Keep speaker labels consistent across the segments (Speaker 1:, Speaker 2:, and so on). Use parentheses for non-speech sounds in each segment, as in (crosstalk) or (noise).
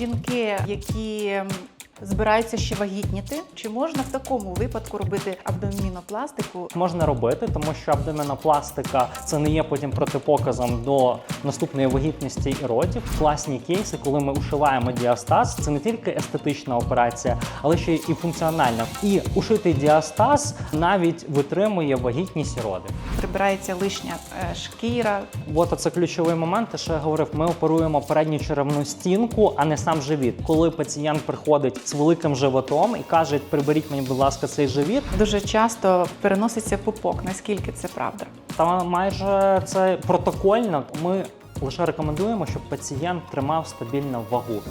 Speaker 1: жінки, які збираються ще вагітніти, чи можна в такому випадку робити абдомінопластику?
Speaker 2: Можна робити, тому що абдомінопластика це не є потім протипоказом до наступної вагітності і родів. Класні кейси, коли ми ушиваємо діастаз, це не тільки естетична операція, але ще й функціональна. І ушитий діастаз навіть витримує вагітність і роди.
Speaker 1: Прибирається лишня е, шкіра.
Speaker 2: От це ключовий момент, те, що я говорив, ми оперуємо передню черевну стінку, а не сам живіт. Коли пацієнт приходить з великим животом і каже, приберіть мені, будь ласка, цей живіт,
Speaker 1: Дуже часто переноситься пупок. Наскільки це правда?
Speaker 2: Та майже це протокольно. Ми лише рекомендуємо, щоб пацієнт тримав стабільну вагу.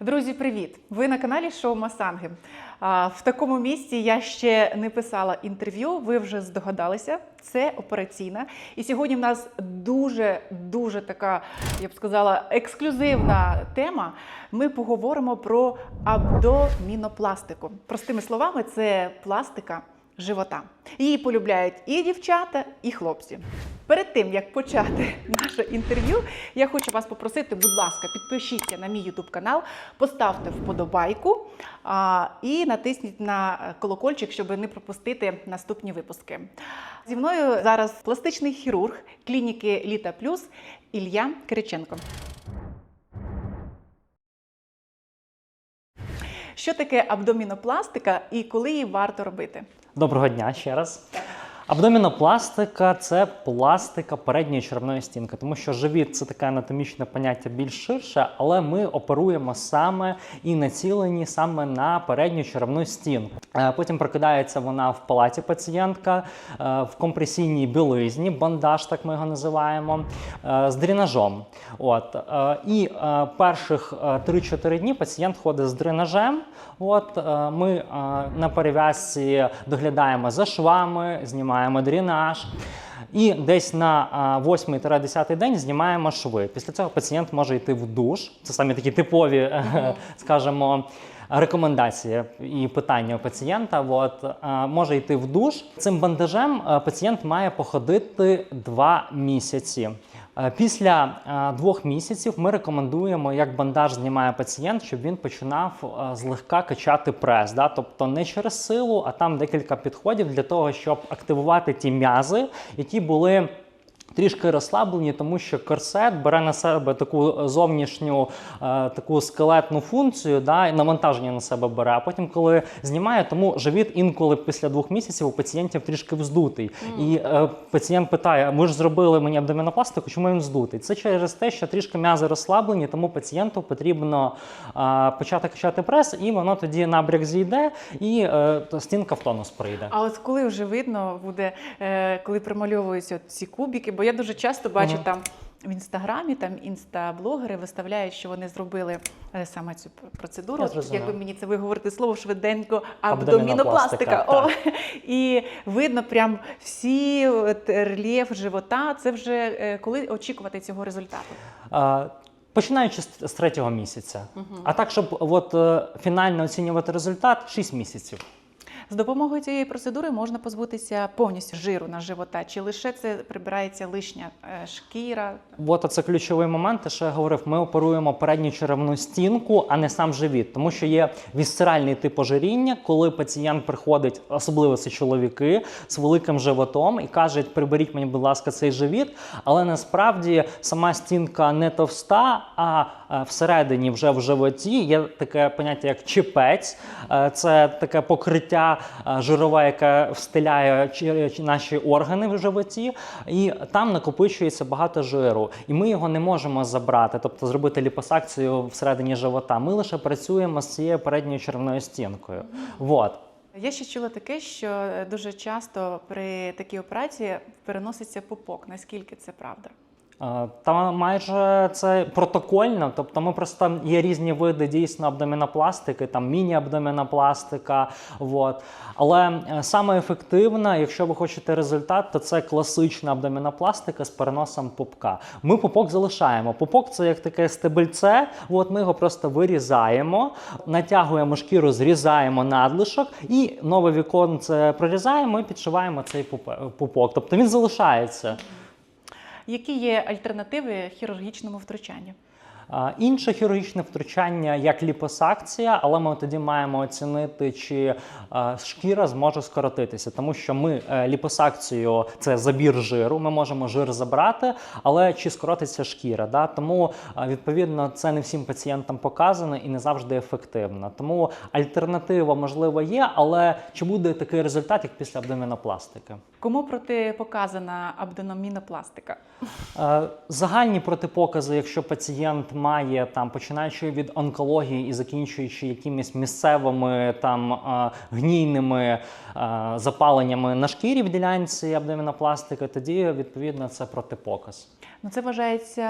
Speaker 1: Друзі, привіт! Ви на каналі Шоу Масанги. В такому місці я ще не писала інтерв'ю. Ви вже здогадалися. Це операційна. І сьогодні в нас дуже дуже така, я б сказала, ексклюзивна тема. Ми поговоримо про абдомінопластику. Простими словами, це пластика живота. Її полюбляють і дівчата, і хлопці. Перед тим як почати (laughs) наше інтерв'ю, я хочу вас попросити, будь ласка, підпишіться на мій YouTube канал, поставте вподобайку а, і натисніть на колокольчик, щоб не пропустити наступні випуски. Зі мною зараз пластичний хірург клініки Літа Плюс Ілля Кириченко. Що таке абдомінопластика і коли її варто робити?
Speaker 2: Доброго дня ще раз. Абдомінопластика це пластика передньої черевної стінки, тому що живіт це таке анатомічне поняття більш ширше, але ми оперуємо саме і націлені саме на передню черевну стінку. Е, Потім прокидається вона в палаті пацієнтка е, в компресійній білизні, бандаж, так ми його називаємо, е, з дренажом. От і перших е, 3-4 дні пацієнт ходить з дренажем. От ми на перев'язці доглядаємо за швами, знімаємо дренаж. І десь на 8-10 день знімаємо шви. Після цього пацієнт може йти в душ. Це самі такі типові, (laughs) скажімо, рекомендації і питання у пацієнта. От, е, може йти в душ. Цим бандажем е, пацієнт має походити 2 місяці. Е, Після двох місяців ми рекомендуємо, як бандаж знімає пацієнт, щоб він починав злегка качати прес. Да? Тобто не через силу, а там декілька підходів для того, щоб активувати ті м'язи, які були. Трішки розслаблені, тому що корсет бере на себе таку зовнішню е, таку скелетну функцію, да, і навантаження на себе бере. А потім, коли знімає, тому живіт інколи після двох місяців у пацієнтів трішки вздутий. І е, пацієнт питає: ми ж зробили мені абдомінопластику, чому він здутий? Це через те, що трішки м'язи розслаблені, тому пацієнту потрібно е, почати качати прес, і воно тоді набряк зійде, і е, стінка в тонус прийде.
Speaker 1: А от коли вже видно буде, е, коли промальовуються ці кубики, бо я дуже часто бачу
Speaker 2: Мгм.
Speaker 1: там в інстаграмі, там інстаблогери виставляють, що вони зробили е, саме цю процедуру. Якби мені це виговорити слово швиденько,
Speaker 2: Абдомінопластика.
Speaker 1: О, (laughs) і видно прям всі рельєф живота. Це вже е, коли очікувати цього результату.
Speaker 2: Е, Починаючи з третього місяця. А так, щоб от, е, фінально оцінювати результат, 6 місяців.
Speaker 1: З допомогою цієї процедури можна позбутися повністю жиру на живота, чи лише це прибирається лишня е, шкіра,
Speaker 2: От це ключовий момент, те, що я говорив, ми оперуємо передню черевну стінку, а не сам живіт. Тому що є вісцеральний тип ожиріння, коли пацієнт приходить, особливо це чоловіки, з великим животом і каже, приберіть мені, будь ласка, цей живіт. Але насправді сама стінка не товста, а всередині вже в животі є таке поняття, як чіпець. Е, Це таке покриття е, жирове, яке встиляє наші органи в животі, і там накопичується багато жиру. І ми його не можемо забрати, тобто зробити ліпосакцію всередині живота. Ми лише працюємо з цією передньою червною стінкою. Вот.
Speaker 1: Я ще чула таке, що е, дуже часто при такій операції переноситься пупок. Наскільки це правда?
Speaker 2: Е, Та майже це протокольно, тобто ми просто є різні види дійсно абдомінопластики, там міні-абдомінопластика. Вот. Але е, саме ефективна, якщо ви хочете результат, то це класична абдомінопластика з переносом пупка. Ми пупок залишаємо. Пупок це як таке стебельце. От ми його просто вирізаємо, натягуємо шкіру, зрізаємо надлишок і нове віконце прорізаємо і підшиваємо цей пупок. Тобто він залишається.
Speaker 1: Які є альтернативи хірургічному втручанню?
Speaker 2: Інше хірургічне втручання як ліпосакція, але ми тоді маємо оцінити, чи шкіра зможе скоротитися, тому що ми е, ліпосакцію це забір жиру, ми можемо жир забрати, але чи скоротиться шкіра? Да? Тому відповідно це не всім пацієнтам показано і не завжди ефективно. Тому альтернатива можливо є, але чи буде такий результат, як після абдомінопластики?
Speaker 1: Кому протипоказана абдономінопластика?
Speaker 2: Е, Загальні протипокази, якщо пацієнт має там починаючи від онкології і закінчуючи якимись місцевими там е, гнійними е, запаленнями на шкірі в ділянці абдомінопластики, тоді відповідно це протипоказ.
Speaker 1: Ну це вважається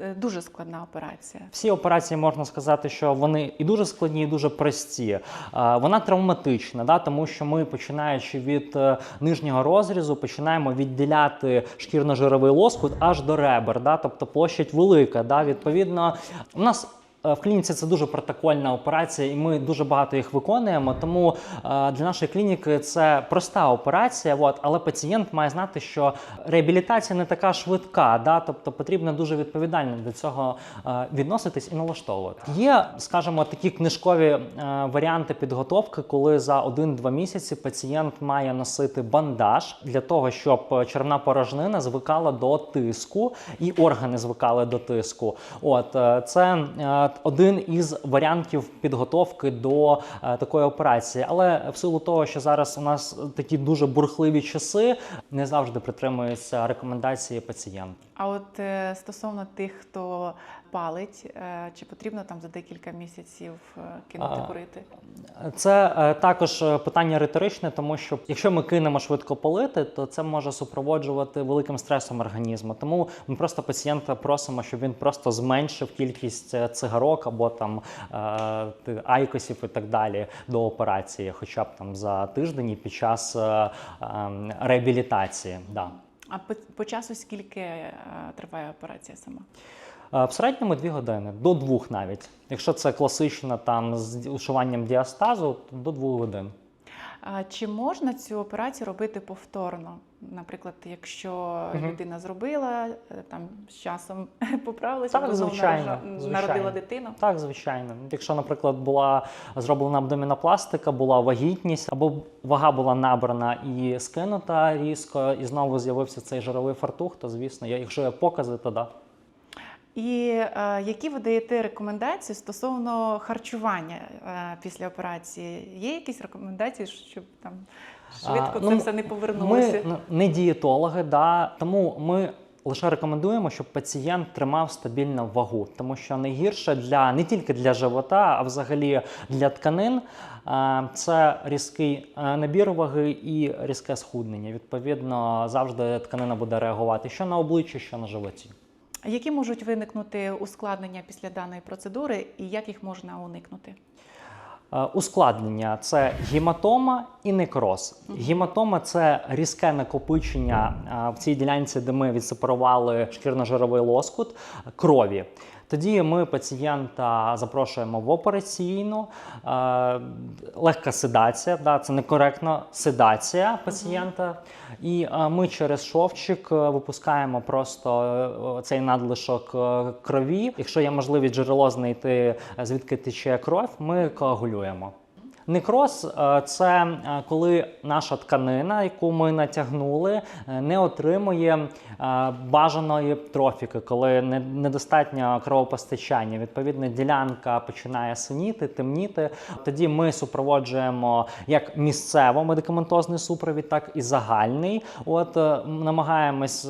Speaker 1: е, дуже складна операція.
Speaker 2: Всі операції можна сказати, що вони і дуже складні, і дуже прості. Е, Вона травматична, да, тому що ми, починаючи від е, нижнього розрізу, починаємо відділяти шкірно-жировий лоскут аж до ребер. Да, тобто площадь велика. Да, відповідно, у нас. Е, В клініці це дуже протокольна операція, і ми дуже багато їх виконуємо. Тому е, для нашої клініки це проста операція. От, але пацієнт має знати, що реабілітація не така швидка, да, тобто потрібно дуже відповідально до цього е, відноситись і налаштовувати. Є, скажімо, такі книжкові варіанти підготовки, коли за 1-2 місяці пацієнт має носити бандаж для того, щоб червна порожнина звикала до тиску і органи звикали до тиску. От це один із варіантів підготовки до е, такої операції. Але в силу того, що зараз у нас такі дуже бурхливі часи, не завжди притримуються рекомендації пацієнта.
Speaker 1: А от е, стосовно тих, хто палить, е, чи потрібно там за декілька місяців кинути курити?
Speaker 2: Це також питання риторичне, тому що якщо ми кинемо швидко палити, то це може супроводжувати великим стресом організму. Тому ми просто пацієнта просимо, щоб він просто зменшив кількість е, цигарок або там е, айкосів і так далі до операції, хоча б там за тиждень і під час е, е, реабілітації. Да.
Speaker 1: А по, по часу скільки триває операція сама?
Speaker 2: В середньому дві години, до двох навіть. Якщо це класична там з ушиванням діастазу, то до двох годин.
Speaker 1: Чи можна цю операцію робити повторно? Наприклад, якщо
Speaker 2: Мгм.
Speaker 1: людина зробила, е, там з часом (laughs) поправилася,
Speaker 2: Так, звичайно, звичайно.
Speaker 1: народила дитину.
Speaker 2: Так, звичайно. Якщо, наприклад, була зроблена абдомінопластика, була вагітність, або вага була набрана і скинута різко, і знову з'явився цей жировий фартух, то звісно, я- якщо є покази, то да.
Speaker 1: І е, які ви даєте рекомендації стосовно харчування е, після операції? Є якісь рекомендації, щоб там швидко
Speaker 2: А,
Speaker 1: це
Speaker 2: ну,
Speaker 1: все не повернулося?
Speaker 2: Ми не дієтологи, да, тому ми лише рекомендуємо, щоб пацієнт тримав стабільну вагу, тому що найгірше для не тільки для живота, а взагалі для тканин. е, Це різкий е, набір ваги і різке схуднення. Відповідно, завжди тканина буде реагувати що на обличчі, що на животі.
Speaker 1: Які можуть виникнути ускладнення після даної процедури, і як їх можна уникнути?
Speaker 2: Е, Ускладнення це гематома і некроз. Гематома це різке накопичення е, в цій ділянці, де ми відсепарували шкірно-жировий лоскут крові. Тоді ми пацієнта запрошуємо в операційну, е, легка седація, да, це некоректна седація пацієнта. І е, ми через шовчик е, випускаємо просто е, цей надлишок е, крові. Якщо є можливість джерело знайти, звідки тече кров, ми коагулюємо. Некроз е, це е, коли наша тканина, яку ми натягнули, е, не отримує бажаної трофіки, коли не- недостатньо кровопостачання. Відповідно, ділянка починає синіти, темніти. Тоді ми супроводжуємо як місцево медикаментозний супровід, так і загальний. От намагаємось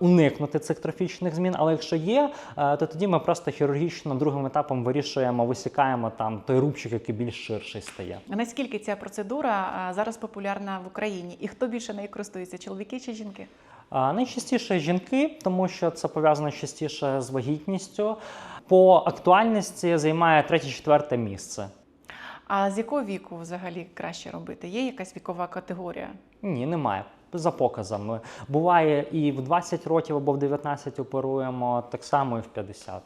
Speaker 2: уникнути цих трофічних змін. Але якщо є, то тоді ми просто хірургічно другим етапом вирішуємо, висікаємо там той рубчик, який більш ширший стає.
Speaker 1: А Наскільки ця процедура зараз популярна в Україні? І хто більше нею користується? Чоловіки чи жінки?
Speaker 2: А, Найчастіше жінки, тому що це пов'язано частіше з вагітністю. По актуальності займає третє-четверте місце.
Speaker 1: А з якого віку взагалі краще робити? Є якась вікова категорія?
Speaker 2: Ні, немає. За показами. Буває і в 20 років або в 19 оперуємо, так само і в 50.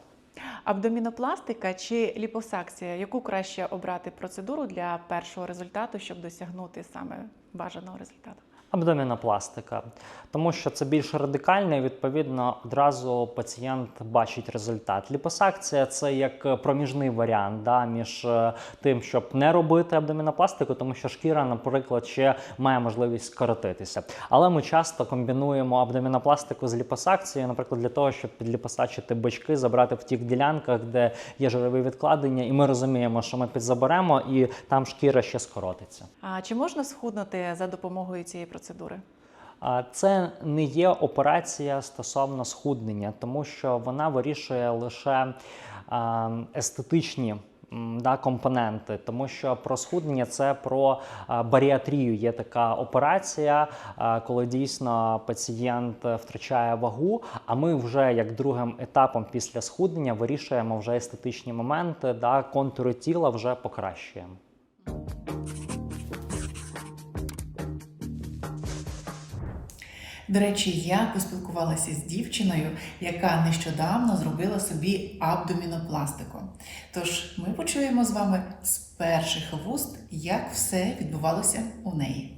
Speaker 1: Абдомінопластика чи ліпосакція? Яку краще обрати процедуру для першого результату, щоб досягнути саме бажаного результату?
Speaker 2: Абдомінопластика, тому що це більш радикально і відповідно одразу пацієнт бачить результат. Ліпосакція це як проміжний варіант да, між е, тим, щоб не робити абдомінопластику, тому що шкіра, наприклад, ще має можливість скоротитися. Але ми часто комбінуємо абдомінопластику з ліпосакцією, наприклад, для того, щоб підліпосачити бички, забрати в тих ділянках, де є жирові відкладення, і ми розуміємо, що ми підзаберемо, і там шкіра ще скоротиться.
Speaker 1: А чи можна схуднути за допомогою цієї процедури?
Speaker 2: А Це не є операція стосовно схуднення, тому що вона вирішує лише естетичні. Да, компоненти, тому що про схуднення це про баріатрію. Є така операція, коли дійсно пацієнт втрачає вагу. А ми вже як другим етапом після схуднення вирішуємо вже естетичні моменти, да, контури тіла вже покращуємо.
Speaker 1: До речі, я поспілкувалася з дівчиною, яка нещодавно зробила собі абдомінопластику. Тож ми почуємо з вами з перших вуст, як все відбувалося у неї.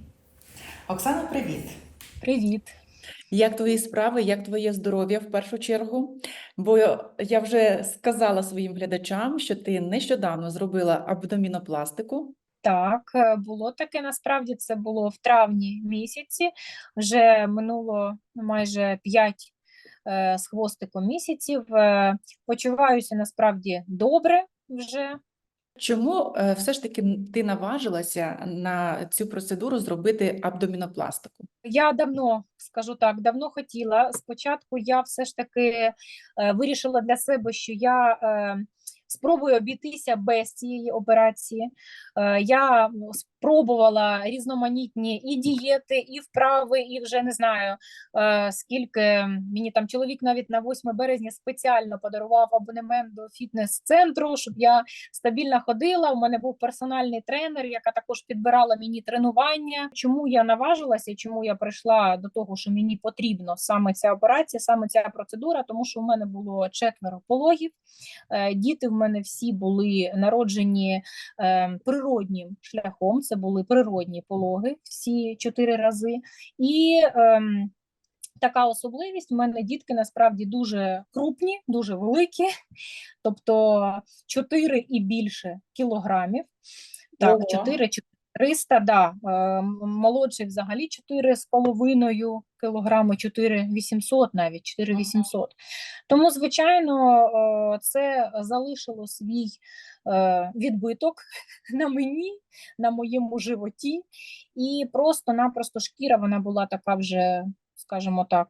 Speaker 1: Оксана, привіт!
Speaker 3: Привіт.
Speaker 1: Як твої справи, як твоє здоров'я в першу чергу? Бо я вже сказала своїм глядачам, що ти нещодавно зробила абдомінопластику.
Speaker 3: Так, е, було таке. Насправді це було в травні місяці. Вже минуло майже 5 з хвостиком місяців. Е, Почуваюся насправді добре вже.
Speaker 1: Чому е, все ж таки ти наважилася на цю процедуру зробити абдомінопластику?
Speaker 3: Я давно, скажу так, давно хотіла. Спочатку я все ж таки е, вирішила для себе, що я е, спробую обійтися без цієї операції. Е, я спробувала різноманітні і дієти, і вправи, і вже не знаю, е, скільки мені там чоловік навіть на 8 березня спеціально подарував абонемент до фітнес-центру, щоб я стабільно ходила. У мене був персональний тренер, яка також підбирала мені тренування. Чому я наважилася? Чому я прийшла до того, що мені потрібно саме ця операція, саме ця процедура? Тому що у мене було четверо пологів. Е, Діти в мене всі були народжені е, природнім шляхом. Це це були природні пологи всі чотири рази. І ем, така особливість у мене дітки насправді дуже крупні, дуже великі, тобто 4 і більше кілограмів. Так, 4-4 300, да. Е, молодший взагалі 4 з половиною кілограми, 4 800 навіть, 4 800. Тому, звичайно, е, це залишило свій е, відбиток (laughs) на мені, на моєму животі, і просто-напросто шкіра вона була така вже, скажімо так,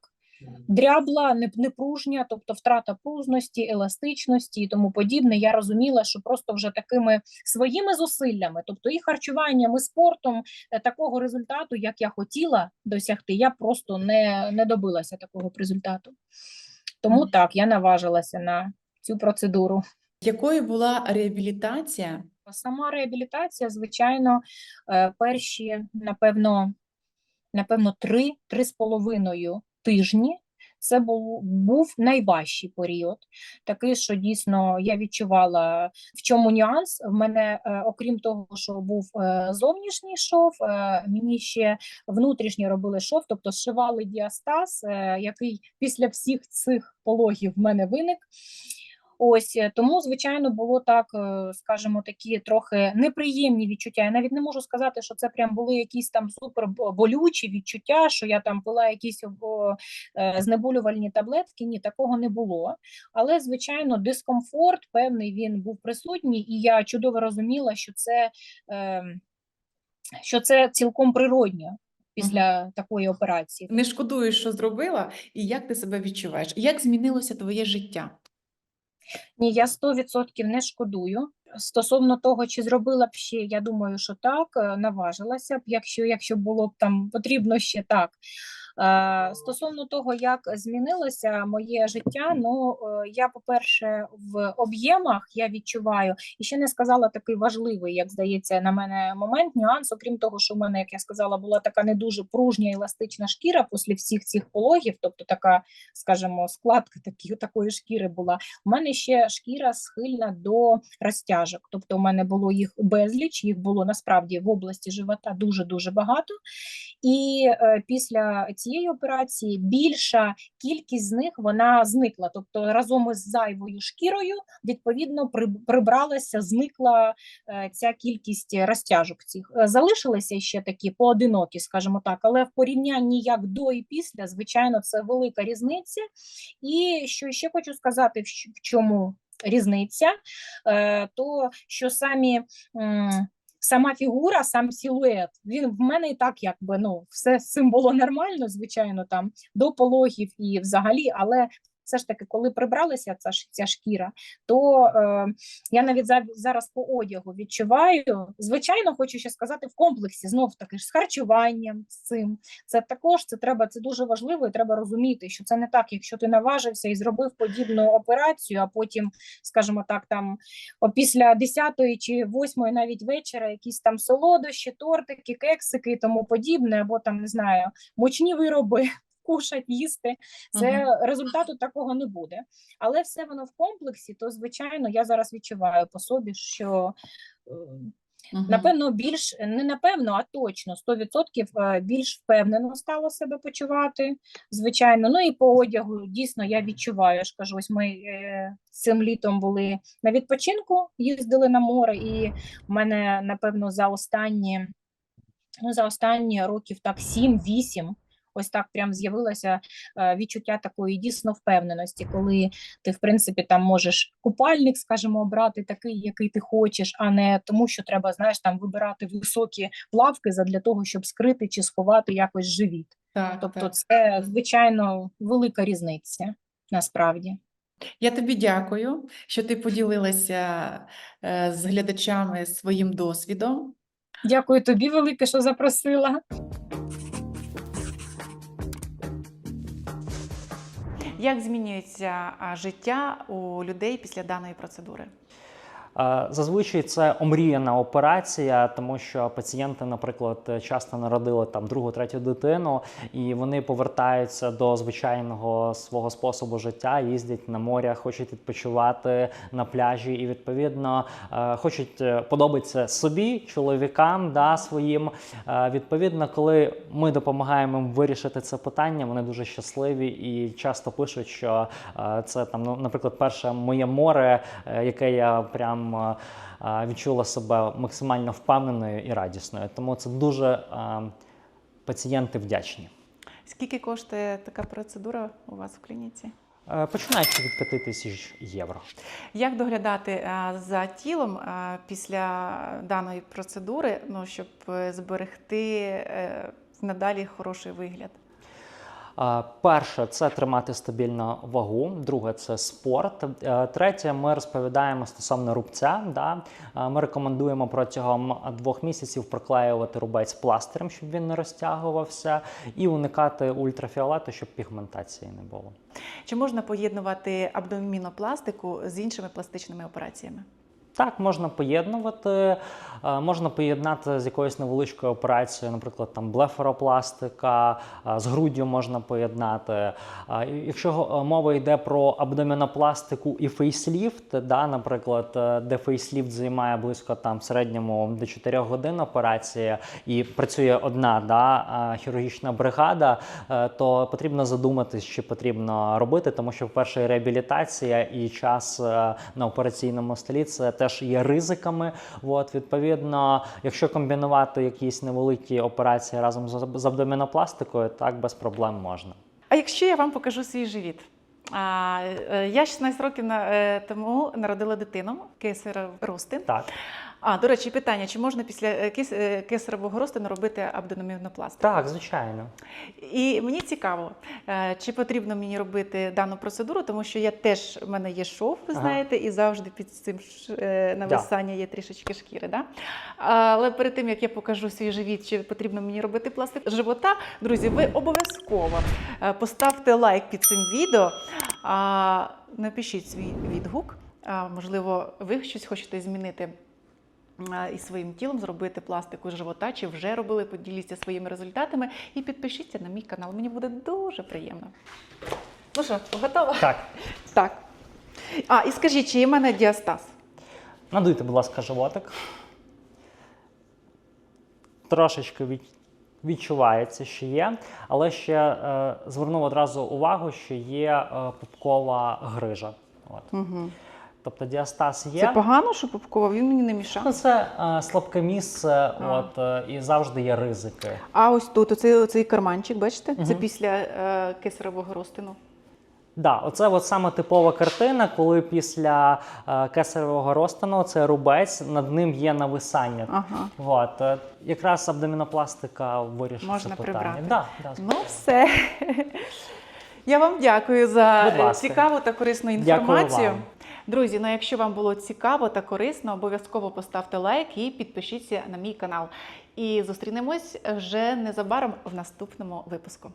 Speaker 3: дрябла, непружня, тобто втрата пружності, еластичності і тому подібне. Я розуміла, що просто вже такими своїми зусиллями, тобто і харчуванням, і спортом, е, такого результату, як я хотіла досягти, я просто не, не добилася такого результату. Тому так, я наважилася на цю процедуру.
Speaker 1: Якою була реабілітація?
Speaker 3: Сама реабілітація, звичайно, е, перші, напевно, напевно, три, три з половиною тижні. Це був, був найважчий період. Такий, що дійсно я відчувала, в чому нюанс. В мене, е, окрім того, що був е, зовнішній шов, е, мені ще внутрішньо робили шов, тобто сшивали діастаз, який після всіх цих пологів в мене виник. Ось е, тому, звичайно, було так, е, скажімо, такі трохи неприємні відчуття. Я навіть не можу сказати, що це прям були якісь там супер болючі відчуття, що я там пила якісь е, знеболювальні таблетки. Ні, такого не було. Але, звичайно, дискомфорт певний він був присутній, і я чудово розуміла, що це, е, що це цілком природньо після такої операції.
Speaker 1: Не шкодуєш, що зробила, і як ти себе відчуваєш? Як змінилося твоє життя?
Speaker 3: Ні, я 100% не шкодую. Стосовно того, чи зробила б ще, я думаю, що так, е, наважилася б, якщо, якщо було б там потрібно ще так. Е, Стосовно того, як змінилося моє життя, ну е, я, по-перше, в об'ємах я відчуваю, і ще не сказала такий важливий, як здається, на мене момент, нюанс, окрім того, що в мене, як я сказала, була така не дуже пружня еластична шкіра після всіх цих пологів, тобто така, скажімо, складка такі, такої шкіри була. У мене ще шкіра схильна до розтяжок, тобто у мене було їх безліч, їх було насправді в області живота дуже дуже багато. І е, після цієї операції більша кількість з них вона зникла. Тобто разом із зайвою шкірою, відповідно, прибралася, зникла е, ця кількість розтяжок цих. Е, Залишилися ще такі поодинокі, скажімо так, але в порівнянні як до і після, звичайно, це велика різниця. І що ще хочу сказати, в чому різниця, е, то що самі. Сама фігура, сам силует, він в мене і так, якби ну все було нормально, звичайно, там до пологів і взагалі, але все ж таки, коли прибралася ця, ця шкіра, то е, я навіть за, зараз по одягу відчуваю. Звичайно, хочу ще сказати в комплексі знов таки ж з харчуванням з цим. Це також це треба, це дуже важливо, і треба розуміти, що це не так, якщо ти наважився і зробив подібну операцію, а потім, скажімо так, там після 10-ї чи 8-ї навіть вечора якісь там солодощі, тортики, кексики і тому подібне, або там не знаю, мучні вироби. Кушать, їсти, це результату такого не буде. Але все воно в комплексі, то звичайно я зараз відчуваю по собі, що
Speaker 1: Мгм.
Speaker 3: напевно більш не напевно, а точно 100% е, більш впевнено стало себе почувати. Звичайно, ну і по одягу дійсно я відчуваю. Я ж кажу, ось ми е, цим літом були на відпочинку, їздили на море, і в мене напевно за останні ну за останні років так 7-8 Ось так прям з'явилося е, відчуття такої дійсно впевненості, коли ти, в принципі, там можеш купальник, скажімо, обрати такий, який ти хочеш, а не тому, що треба, знаєш, там вибирати високі плавки для того, щоб скрити чи сховати якось живіт.
Speaker 1: Так,
Speaker 3: Тобто,
Speaker 1: так.
Speaker 3: це звичайно велика різниця насправді.
Speaker 1: Я тобі дякую, що ти поділилася е, з глядачами своїм досвідом.
Speaker 3: Дякую тобі, велике, що запросила.
Speaker 1: Як змінюється життя у людей після даної процедури?
Speaker 2: Е, Зазвичай це омріяна операція, тому що пацієнти, наприклад, часто народили там другу, третю дитину, і вони повертаються до звичайного свого способу життя, їздять на моря, хочуть відпочивати на пляжі, і відповідно е, хочуть е, подобатися собі, чоловікам, да, своїм. Відповідно, коли ми допомагаємо їм вирішити це питання, вони дуже щасливі і часто пишуть, що це там, ну, наприклад, перше моє море, яке я прям е, е, відчула себе максимально впевненою і радісною. Тому це дуже е, пацієнти вдячні.
Speaker 1: Скільки коштує така процедура у вас в клініці?
Speaker 2: Починаючи від 5 тисяч євро.
Speaker 1: Як доглядати за тілом після даної процедури, ну, щоб зберегти надалі хороший вигляд?
Speaker 2: Перше це тримати стабільну вагу. Друге це спорт. Е, Третє, ми розповідаємо стосовно рубця. Да? Е, Ми рекомендуємо протягом двох місяців проклеювати рубець пластирем, щоб він не розтягувався, і уникати ультрафіолету, щоб пігментації не було.
Speaker 1: Чи можна поєднувати абдомінопластику з іншими пластичними операціями?
Speaker 2: Так, можна поєднувати, е, можна поєднати з якоюсь невеличкою операцією, наприклад, там блефаропластика, е, з груддю можна поєднати. Е, Якщо мова йде про абдомінопластику і фейсліфт, да, наприклад, де фейсліфт займає близько там в середньому до 4 годин операції і працює одна да, хірургічна бригада, то потрібно задуматись, чи потрібно робити, тому що, по-перше, реабілітація і час на операційному столі це теж є ризиками. От, відповідно, якщо комбінувати якісь невеликі операції разом з, абдомінопластикою, так без проблем можна.
Speaker 1: А якщо я вам покажу свій живіт? А, е, я 16 років е, тому народила дитину, кесарів рости.
Speaker 2: Так.
Speaker 1: А, до речі, питання: чи можна після е, кис- е, кесаревого розтину робити абдомінопластику?
Speaker 2: Так, звичайно.
Speaker 1: І мені цікаво, е, чи потрібно мені робити дану процедуру, тому що я теж в мене є шов, ви
Speaker 2: Ага.
Speaker 1: знаєте, і завжди під цим нависання є трішечки шкіри. Да? Але перед тим як я покажу свій живіт, чи потрібно мені робити пластик живота, друзі, ви обов'язково поставте лайк під цим відео, напишіть свій відгук. Можливо, ви щось хочете змінити а, із своїм тілом зробити пластику живота, чи вже робили, поділіться своїми результатами і підпишіться на мій канал. Мені буде дуже приємно. Ну що, готова?
Speaker 2: Так,
Speaker 1: Так. А, і скажіть, чи є в мене діастаз?
Speaker 2: надуйте, будь ласка, животик. Трошечки від... відчувається, що є, але ще е, звернув одразу увагу, що є е, пупкова грижа. От.
Speaker 1: Угу.
Speaker 2: Тобто діастаз є.
Speaker 1: Це погано, що попкова, він мені не мішав.
Speaker 2: Ну, це е, слабке місце,
Speaker 1: А.
Speaker 2: от, е, і завжди є ризики.
Speaker 1: А ось тут, оцей, оцей карманчик, бачите? Це після е, кесаревого розтину.
Speaker 2: Да, оце от саме типова картина, коли після е, кесаревого розтину це рубець, над ним є нависання.
Speaker 1: Ага.
Speaker 2: От, е, якраз абдомінопластика вирішить
Speaker 1: Можна
Speaker 2: це питання.
Speaker 1: прибрати.
Speaker 2: Да, да,
Speaker 1: Ну, все. (laughs) Я вам дякую за е, цікаву та корисну
Speaker 2: Дякую
Speaker 1: інформацію.
Speaker 2: вам.
Speaker 1: Друзі, ну якщо вам було цікаво та корисно, обов'язково поставте лайк і підпишіться на мій канал. І зустрінемось вже незабаром в наступному випуску.